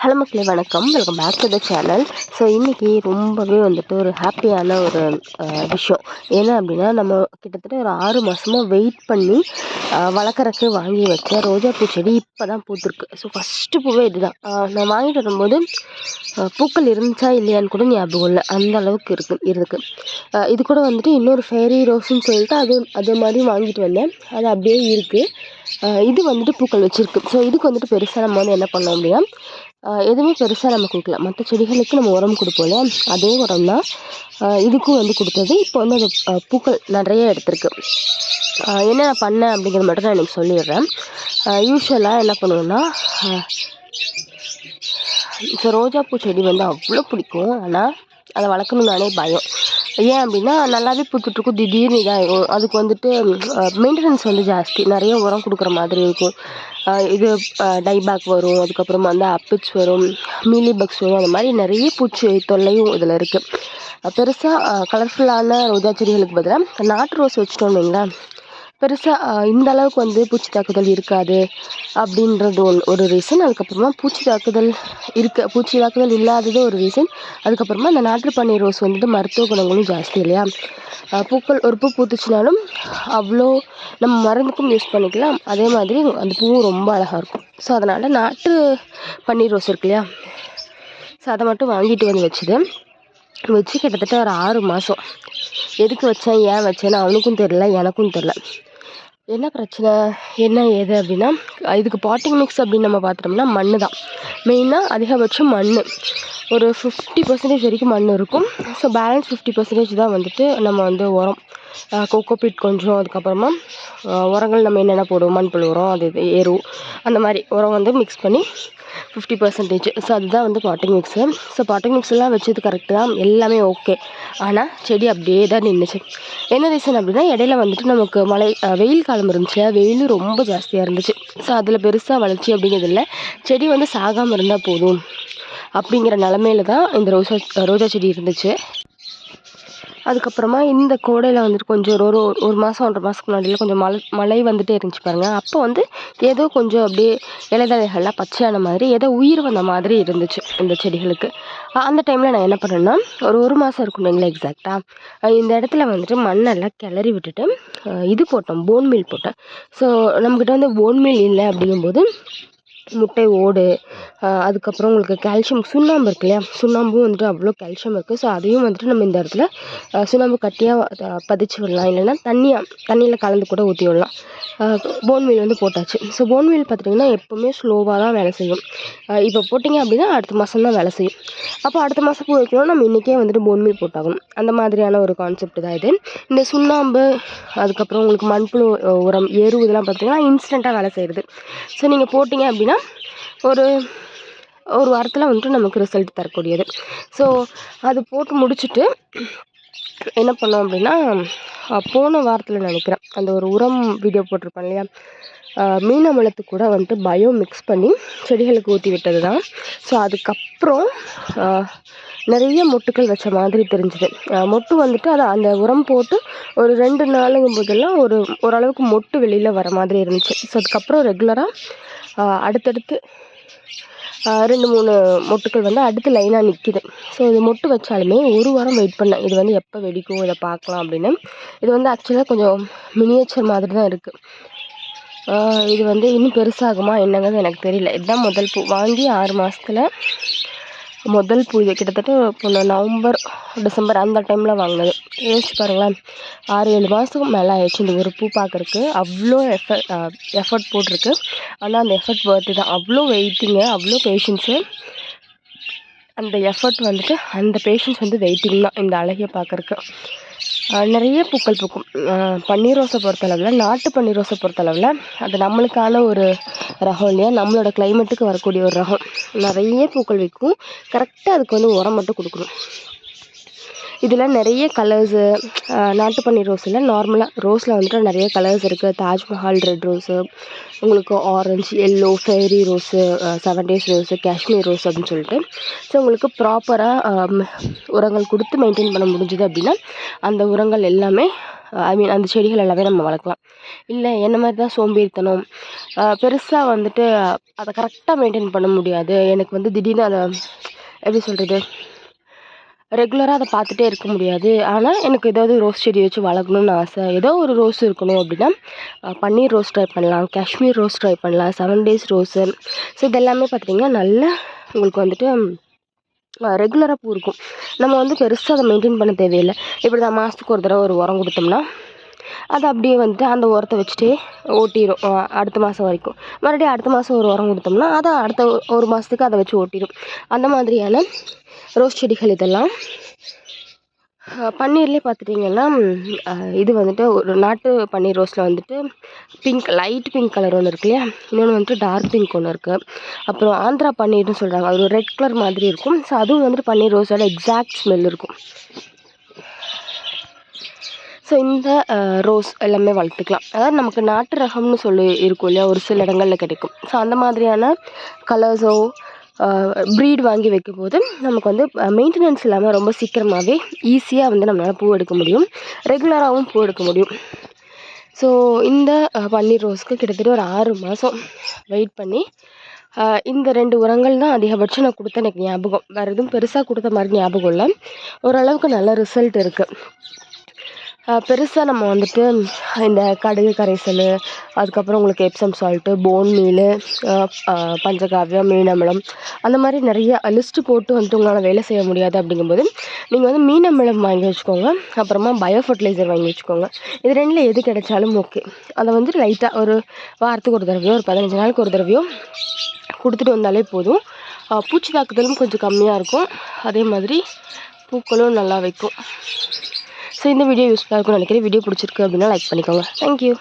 Hello மக்களே வணக்கம். Welcome back to the channel so இன்றைக்கி ரொம்பவே வந்துட்டு ஒரு ஹாப்பியான ஒரு விஷயம். என்ன அப்படின்னா நம்ம கிட்டத்தட்ட ஒரு ஆறு மாதமாக வெயிட் பண்ணி வளர்க்குறக்கு வாங்கி வச்ச ரோஜாப்பூ செடி இப்போ தான் பூத்துருக்கு. ஸோ ஃபஸ்ட்டு பூவே இதுதான். நான் வாங்கிட்டு வரும்போது பூக்கள் இருந்துச்சா இல்லையான்னு கூட ஞாபகம் இல்லை. அந்த அளவுக்கு இருக்கு இருக்கு இது கூட வந்துட்டு இன்னொரு ஃபேரி ரோஸ்ன்னு சொல்லிட்டு அது அது மாதிரி வாங்கிட்டு வந்தேன். அது அப்படியே இருக்குது இது வந்துட்டு பூக்கள் வச்சுருக்கு. ஸோ இதுக்கு வந்துட்டு பெருசாக நம்ம வந்து என்ன பண்ணோம் அப்படின்னா எதுவுமே பெருசாக நம்ம கொடுக்கல. மற்ற செடிகளுக்கு நம்ம உரம் கொடுப்போம் இல்லையா? அதே உரம் தான் இதுக்கும் வந்து கொடுத்தது. இப்போ வந்து அது பூக்கள் நிறைய எடுத்திருக்கு. என்ன நான் பண்ணேன் அப்படிங்கிறது மட்டும் நான் எனக்கு சொல்லிடுறேன். யூஸ்வலாக என்ன பண்ணுவேன்னா ஸோ ரோஜாப்பூ செடி வந்து அவ்வளோ பிடிக்கும். ஆனால் அதை வளர்க்கணும் நானே பயம். ஏன் அப்படின்னா நல்லாவே பூத்துட்ருக்கும் திடீர்னு இதாகும் அதுக்கு வந்துட்டு மெயின்டெனன்ஸ் வந்து ஜாஸ்தி. நிறைய உரம் கொடுக்குற மாதிரி இருக்கும். இது டைபேக் வரும். அதுக்கப்புறமா வந்து அப்பிட்ஸ் வரும். மீலி பக்ஸ் வரும். அந்த மாதிரி நிறைய பூச்சி தொல்லையும் இதில் இருக்குது பெருசாக கலர்ஃபுல்லான ரோஜா செடிகளுக்கு பதிலாக நாட்டு ரோஸ் வச்சுட்டோம் வைங்களேன். பெருசாக இந்த அளவுக்கு வந்து பூச்சி தாக்குதல் இருக்காது அப்படின்றது ஒன் ஒரு ரீசன் அதுக்கப்புறமா பூச்சி தாக்குதல் இருக்க. பூச்சி தாக்குதல் இல்லாதது ஒரு ரீசன் அதுக்கப்புறமா இந்த நாட்டு பன்னீர் ரோஸ் வந்துட்டு மருத்துவ குணங்களும் ஜாஸ்தி இல்லையா? பூக்கள் ஒரு பூ பூத்துச்சுனாலும் அவ்வளோ நம்ம மருந்துக்கும் யூஸ் பண்ணிக்கலாம். அதே மாதிரி அந்த பூவும் ரொம்ப அழகாக இருக்கும். ஸோ அதனால் நாட்டு பன்னீர் ரோஸ் இருக்கு இல்லையா? ஸோ அதை மட்டும் வாங்கிட்டு வந்து வச்சுது வச்சு கிட்டத்தட்ட ஒரு ஆறு மாதம் எதுக்கு வச்சேன் ஏன் வச்சேன்னு அவனுக்கும் தெரில எனக்கும் தெரில என்ன பிரச்சனை? என்ன ஏது அப்படின்னா இதுக்கு பாட்டிங் மிக்ஸ் அப்படின்னு நம்ம பார்த்துட்டோம்னா மண் தான். மெயினாக அதிகபட்சம் மண் ஒரு ஃபிஃப்டி பர்சன்டேஜ் வரைக்கும் மண் இருக்கும். ஸோ பேலன்ஸ் ஃபிஃப்டி பர்சன்டேஜ் தான் வந்துட்டு நம்ம வந்து உரம். கோகோபீட் கொஞ்சம் அதுக்கப்புறமா உரங்கள் நம்ம என்னென்ன போடுவோம் மண்புழு உரம் அது இது எரு அந்த மாதிரி உரம் வந்து மிக்ஸ் பண்ணி ஃபிஃப்டி பர்சன்டேஜ் ஸோ அதுதான் வந்து பாட்டிங் மிக்ஸு ஸோ பாட்டிங் மிக்ஸ்லாம் வச்சது கரெக்டு தான். எல்லாமே ஓகே ஆனால் செடி அப்படியே தான் நின்றுச்சு என்ன ரீசன் அப்படின்னா இடையில வந்துட்டு நமக்கு மழை வெயில் காலம் இருந்துச்சு. வெயில் ரொம்ப ஜாஸ்தியாக இருந்துச்சு. ஸோ அதில் பெருசாக வளர்ச்சி அப்படிங்கிறது இல்லை. செடி வந்து சாகாமல் இருந்தால் போதும். அப்படிங்கிற நிலமையில தான் இந்த ரோஜா ரோஜா செடி இருந்துச்சு. அதுக்கப்புறமா இந்த கோடையில் வந்துட்டு கொஞ்சம் ஒரு ஒரு ஒரு மாதம் ஒன்றரை மாதத்துக்கு முன்னாடியில் கொஞ்சம் மழை மழை வந்துட்டே இருந்துச்சு பாருங்கள் அப்போ வந்து ஏதோ கொஞ்சம் அப்படியே இலைதழைகள்லாம் பச்சையான மாதிரி ஏதோ உயிர் வந்த மாதிரி இருந்துச்சு இந்த செடிகளுக்கு. அந்த டைமில் நான் என்ன பண்ணேன்னா ஒரு ஒரு மாதம் இருக்கும் இல்லைங்களா எக்ஸாக்டாக இந்த இடத்துல வந்துட்டு மண்ணெல்லாம் கிளறி விட்டுட்டு இது போட்டோம் போன் மீல் போட்டேன் ஸோ நம்மக்கிட்ட வந்து போன் மீல் இல்லை அப்படிங்கும்போது முட்டை ஓடு அதுக்கப்புறம் உங்களுக்கு கால்சியம் சுண்ணாம்பு இருக்கு இல்லையா? சுண்ணாம்பும் வந்துட்டு அவ்வளோ கால்சியம் இருக்குது ஸோ அதையும் வந்துட்டு நம்ம இந்த இடத்துல சுண்ணாம்பு கட்டியாக பதிச்சு விடலாம். இல்லைன்னா தண்ணியாக தண்ணியில் கலந்து கூட ஊற்றி விடலாம். போன்மீல் வந்து போட்டாச்சு. ஸோ போன்மீல் பார்த்துட்டிங்கன்னா எப்போவுமே ஸ்லோவாக தான் வேலை செய்யும். இப்போ போட்டிங்க அப்படின்னா அடுத்த மாதம் தான் வேலை செய்யும். அப்போ அடுத்த மாதம் பூ வைக்கணும் நம்ம இன்றைக்கே வந்துட்டு போன்மீல் போட்டாகணும். அந்த மாதிரியான ஒரு கான்செப்ட் தான் இது. இந்த சுண்ணாம்பு அதுக்கப்புறம் உங்களுக்கு மண்புழு உரம் எரு இதெல்லாம் பார்த்தீங்கன்னா இன்ஸ்டண்ட்டாக வேலை செய்கிறது ஸோ நீங்கள் போட்டிங்க அப்படின்னா ஒரு ஒரு வாரத்தில் வந்துட்டு நமக்கு ரிசல்ட் தரக்கூடியது. ஸோ அது போட்டு முடிச்சுட்டு என்ன பண்ணோம் அப்படின்னா போன வாரத்தில் நினைக்கிறேன். அந்த ஒரு உரம் வீடியோ போட்டிருப்பேன் இல்லையா? மீனமலத்து கூட வந்துட்டு பயோ மிக்ஸ் பண்ணி செடிகளுக்கு ஊற்றி விட்டது தான் ஸோ அதுக்கப்புறம் நிறைய மொட்டுக்கள் வச்ச மாதிரி தெரிஞ்சுது. மொட்டு வந்துட்டு அதை அந்த உரம் போட்டு ஒரு ரெண்டு நாளுங்கும் போதெல்லாம் ஒரு ஓரளவுக்கு மொட்டு வெளியில் வர மாதிரி இருந்துச்சு. ஸோ அதுக்கப்புறம் ரெகுலராக அடுத்தடுத்து ரெண்டு மூணு மொட்டுக்கள் வந்து அடுத்து லைனாக நிற்கிது ஸோ இது மொட்டு வச்சாலுமே ஒரு வாரம் வெயிட் பண்ணேன். இது வந்து எப்போ வெடிக்கும் இதை பார்க்கலாம் அப்படின்னு. இது வந்து ஆக்சுவலாக கொஞ்சம் மினியேச்சர் மாதிரி தான் இருக்குது இது வந்து இன்னும் பெருசாகுமா என்னங்கிறது எனக்கு தெரியல. இதுதான் முதல் பூ. வாங்கி ஆறு மாதத்துல முதல் பூ இது. கிட்டத்தட்ட இப்போ நவம்பர் டிசம்பர் அந்த டைமில் வாங்கினது. யோசிச்சு பாருங்களேன். ஆறு ஏழு மாதத்துக்கு மேலே ஆயிடுச்சு இந்த ஒரு பூ பார்க்குறக்கு அவ்வளோ எஃபர்ட் எஃபர்ட் போட்டிருக்கு. ஆனால் அந்த எஃபர்ட் ஒர்த்து தான். அவ்வளோ வெயிட்டிங்கு அவ்வளோ பேஷன்ஸு அந்த எஃபர்ட் வந்துட்டு அந்த பேஷன்ஸ் வந்து வெயிட்டிங் தான். இந்த அழகிய பார்க்குறக்கு நிறைய பூக்கள் பூக்கும். பன்னீர் ரோஸை பொறுத்தளவில் நாட்டு பன்னீர் ரோஸை பொறுத்தளவில் அது நம்மளுக்கான ஒரு ரகம் இல்லையா? நம்மளோட கிளைமேட்டுக்கு வரக்கூடிய ஒரு ரகம். நிறைய பூக்கள் வைக்கும் கரெக்டாக அதுக்கு வந்து உரம் மட்டும் கொடுக்கணும். இதில் நிறைய கலர்ஸு நாட்டு பன்னீர் ரோஸில் நார்மலாக ரோஸில் வந்துட்டு நிறைய கலர்ஸ் இருக்குது தாஜ்மஹால் ரெட் ரோஸு உங்களுக்கு orange yellow fairy rose seven days rose Kashmir rose அப்படின்னு சொல்லிட்டு. ஸோ உங்களுக்கு ப்ராப்பராக உரங்கள் கொடுத்து மெயின்டைன் பண்ண முடிஞ்சுது அப்படின்னா அந்த உரங்கள் எல்லாமே ஐ மீன் அந்த செடிகள் எல்லாமே நம்ம வளர்க்கலாம். இல்லை என்ன மாதிரி தான் சோம்பேறித்தனம்? பெருசாக வந்துட்டு அதை கரெக்டாக மெயின்டைன் பண்ண முடியாது. எனக்கு வந்து திடீர்னு அதை எப்படி சொல்கிறது ரெகுலராக அதை பார்த்துட்டே இருக்க முடியாது. ஆனால் எனக்கு ஏதாவது ரோஸ் செடி வச்சு வளர்க்கணுன்னு ஆசை. ஏதோ ஒரு ரோஸ் இருக்கணும் அப்படின்னா பன்னீர் ரோஸ் ட்ரை பண்ணலாம் காஷ்மீர் ரோஸ் ட்ரை பண்ணலாம் செவன் டேஸ் ரோஸு ஸோ இதெல்லாமே பார்த்திங்கன்னா நல்ல உங்களுக்கு வந்துட்டு ரெகுலராக பூ இருக்கும். நம்ம வந்து பெருசாக அதை மெயின்டைன் பண்ண தேவையில்லை. இப்படி தான் மாதத்துக்கு ஒரு தடவை ஒரு உரம் கொடுத்தோம்னா அது அப்படியே வந்துட்டு அந்த உரத்தை வச்சுட்டே ஓட்டிடும் அடுத்த மாதம் வரைக்கும். மறுபடியும் அடுத்த மாதம் ஒரு உரம் கொடுத்தோம்னா அதை அடுத்த ஒரு- மாதத்துக்கு அதை வச்சு ஓட்டிடும் அந்த மாதிரியான ரோஸ் செடிகள் இதெல்லாம் பன்னீர்லேயே பார்த்துட்டிங்கன்னா இது வந்துட்டு ஒரு நாட்டு பன்னீர் ரோஸில் வந்துட்டு பிங்க் லைட் பிங்க் கலர் ஒன்று இருக்கு இல்லையா? இன்னொன்று வந்துட்டு டார்க் பிங்க் ஒன்று இருக்குது அப்புறம் ஆந்திரா பன்னீர்னு சொல்கிறாங்க அது ஒரு ரெட் கலர் மாதிரி இருக்கும். ஸோ அதுவும் வந்துட்டு பன்னீர் ரோஸோட எக்ஸாக்ட் ஸ்மெல் இருக்கும். ஸோ இந்த uh, ரோஸ் எல்லாமே வளர்த்துக்கலாம். அதாவது நமக்கு நாட்டு ரகம்னு சொல்லி இருக்கும் இல்லையா? ஒரு சில இடங்களில் கிடைக்கும். ஸோ அந்த மாதிரியான கலர்ஸோ ப்ரீட் uh, வாங்கி வைக்கும்போது நமக்கு வந்து uh, மெயின்டெனன்ஸ் இல்லாமல் ரொம்ப சீக்கிரமாகவே ஈஸியாக வந்து நம்மளால் பூ எடுக்க முடியும். ரெகுலராகவும் பூ எடுக்க முடியும். ஸோ இந்த பன்னீர் ரோஸ்க்கு கிட்டத்தட்ட ஒரு ஆறு மாதம் வெயிட் பண்ணி இந்த ரெண்டு உரங்கள் தான் அதிகபட்சம் நான் கொடுத்த எனக்கு ஞாபகம். வேறு எதுவும் பெருசாக கொடுத்த மாதிரி ஞாபகம் இல்லை. ஓரளவுக்கு நல்ல ரிசல்ட் இருக்குது பெருசாக நம்ம வந்துட்டு இந்த கடுகு கரைசல் அதுக்கப்புறம் உங்களுக்கு எப்சம் சால்ட்டு போன் மீல் பஞ்சகாவியம் மீனமிலம் அந்த மாதிரி நிறைய லிஸ்ட்டு போட்டு வந்துட்டு உங்களால் வேலை செய்ய முடியாது அப்படிங்கும்போது நீங்கள் வந்து மீனமிலம் வாங்கி வச்சுக்கோங்க. அப்புறமா பயோ ஃபர்டிலைசர் வாங்கி வச்சுக்கோங்க. இது ரெண்டில் எது கிடைச்சாலும் ஓகே அதை வந்து லைட்டாக ஒரு வாரத்துக்கு ஒரு தடவையோ ஒரு பதினஞ்சு நாளுக்கு ஒரு தடவையோ கொடுத்துட்டு வந்தாலே போதும். பூச்சி தாக்குதலும் கொஞ்சம் கம்மியாக இருக்கும். அதே மாதிரி பூக்களும் நல்லா வைக்கும். ஸோ இந்த வீடியோ யூஸ்ஃபுல்லாக இருக்கும்னு நினைக்கிறேன். வீடியோ பிடிச்சிருக்கு அப்படின்னா லைக் பண்ணிக்கோங்க. தேங்க்யூ